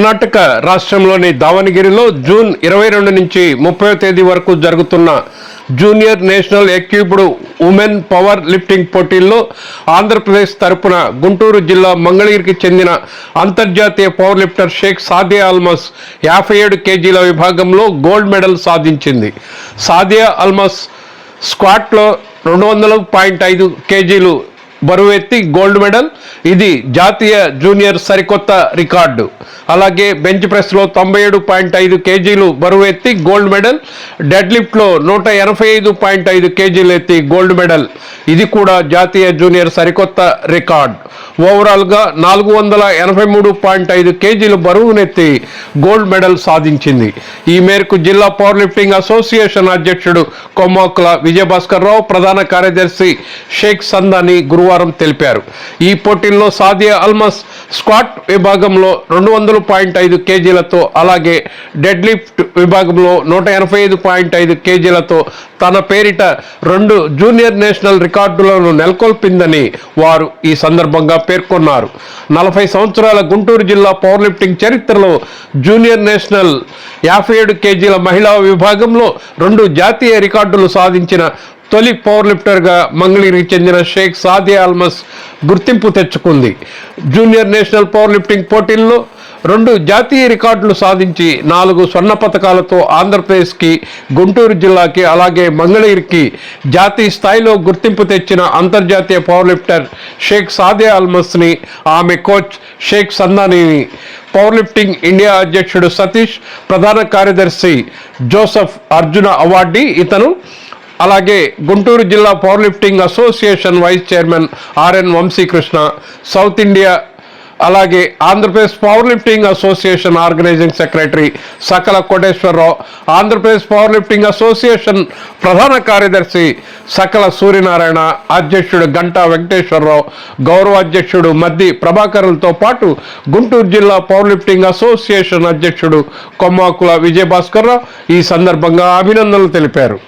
కర్ణాటక రాష్ట్రంలోని దావణగిరిలో జూన్ ఇరవై రెండు నుంచి ముప్పై తేదీ వరకు జరుగుతున్న junior national equipped women power lifting పోటీల్లో ఆంధ్రప్రదేశ్ తరపున గుంటూరు జిల్లా మంగళగిరికి చెందిన అంతర్జాతీయ పవర్ లిఫ్టర్ షేక్ సాదియా అల్మస్ యాభై ఏడు కేజీల విభాగంలో గోల్డ్ మెడల్ సాధించింది. సాదియా అల్మస్ స్క్వాట్లో రెండు వందల పాయింట్ ఐదు కేజీలు బరువెత్తి గోల్డ్ మెడల్. ఇది జాతీయ జూనియర్ సరికొత్త రికార్డు. అలాగే బెంచ్ ప్రెస్లో తొంభై ఏడు పాయింట్ ఐదు కేజీలు బరువు ఎత్తి గోల్డ్ మెడల్ డెడ్ లిఫ్ట్లో నూట ఎనభై ఐదు పాయింట్ ఐదు కేజీలు ఎత్తి గోల్డ్ మెడల్. ఇది కూడా జాతీయ జూనియర్ సరికొత్త రికార్డ్. ఓవరాల్గా నాలుగు వందల ఎనభై మూడు పాయింట్ ఐదు కేజీలు బరువునెత్తి గోల్డ్ మెడల్ సాధించింది. ఈ మేరకు జిల్లా పవర్ లిఫ్టింగ్ అసోసియేషన్ అధ్యక్షుడు కొమ్మోకుల విజయభాస్కర్ రావు ప్రధాన కార్యదర్శి షేక్ సందాని గురువారం తెలిపారు. ఈ పోటీల్లో సాదియా అల్మస్ స్క్వాట్ విభాగంలో రెండు వందల పాయింట్ ఐదు కేజీలతో అలాగే డెడ్ లిఫ్ట్ విభాగంలో నూట ఎనభై ఐదు పాయింట్ ఐదు కేజీలతో తన పేరిట రెండు జూనియర్ నేషనల్ రికార్డులను నెలకొల్పిందని వారు ఈ సందర్భంగా పేర్కొన్నారు. నలభై సంవత్సరాల గుంటూరు జిల్లా పవర్ లిఫ్టింగ్ చరిత్రలో జూనియర్ నేషనల్ యాభై ఏడు కేజీల మహిళా విభాగంలో రెండు జాతీయ రికార్డులు సాధించిన తొలి పవర్ లిఫ్టర్గా మంగళగిరికి చెందిన షేక్ సాదియా అల్మస్ గుర్తింపు తెచ్చుకుంది. జూనియర్ నేషనల్ పవర్ లిఫ్టింగ్ పోటీల్లో రెండు జాతీయ రికార్డులు సాధించి నాలుగు స్వర్ణ పథకాలతో ఆంధ్రప్రదేశ్కి గుంటూరు జిల్లాకి అలాగే మంగళగిరికి జాతీయ స్థాయిలో గుర్తింపు తెచ్చిన అంతర్జాతీయ పవర్ లిఫ్టర్ షేక్ సాదే అల్మస్ని ఆమె కోచ్ షేక్ సందానిని పవర్ లిఫ్టింగ్ ఇండియా అధ్యక్షుడు సతీష్ ప్రధాన కార్యదర్శి జోసఫ్ అర్జున అవార్డీ ఇతను అలాగే గుంటూరు జిల్లా power lifting association vice chairman R N Vamsikrishna south India అలాగే Andhra Pradesh power lifting association organising secretary Sakala Koteswara Rao Andhra Pradesh power lifting association ప్రధాన కార్యదర్శి సకల సూర్యనారాయణ అధ్యక్షుడు గంటా వెంకటేశ్వరరావు గౌరవ అధ్యక్షుడు మద్ది ప్రభాకర్లతో పాటు గుంటూరు జిల్లా పవర్ లిఫ్టింగ్ అసోసియేషన్ అధ్యక్షుడు కొమ్మాకుల విజయభాస్కర్రావు ఈ సందర్భంగా అభినందనలు తెలిపారు.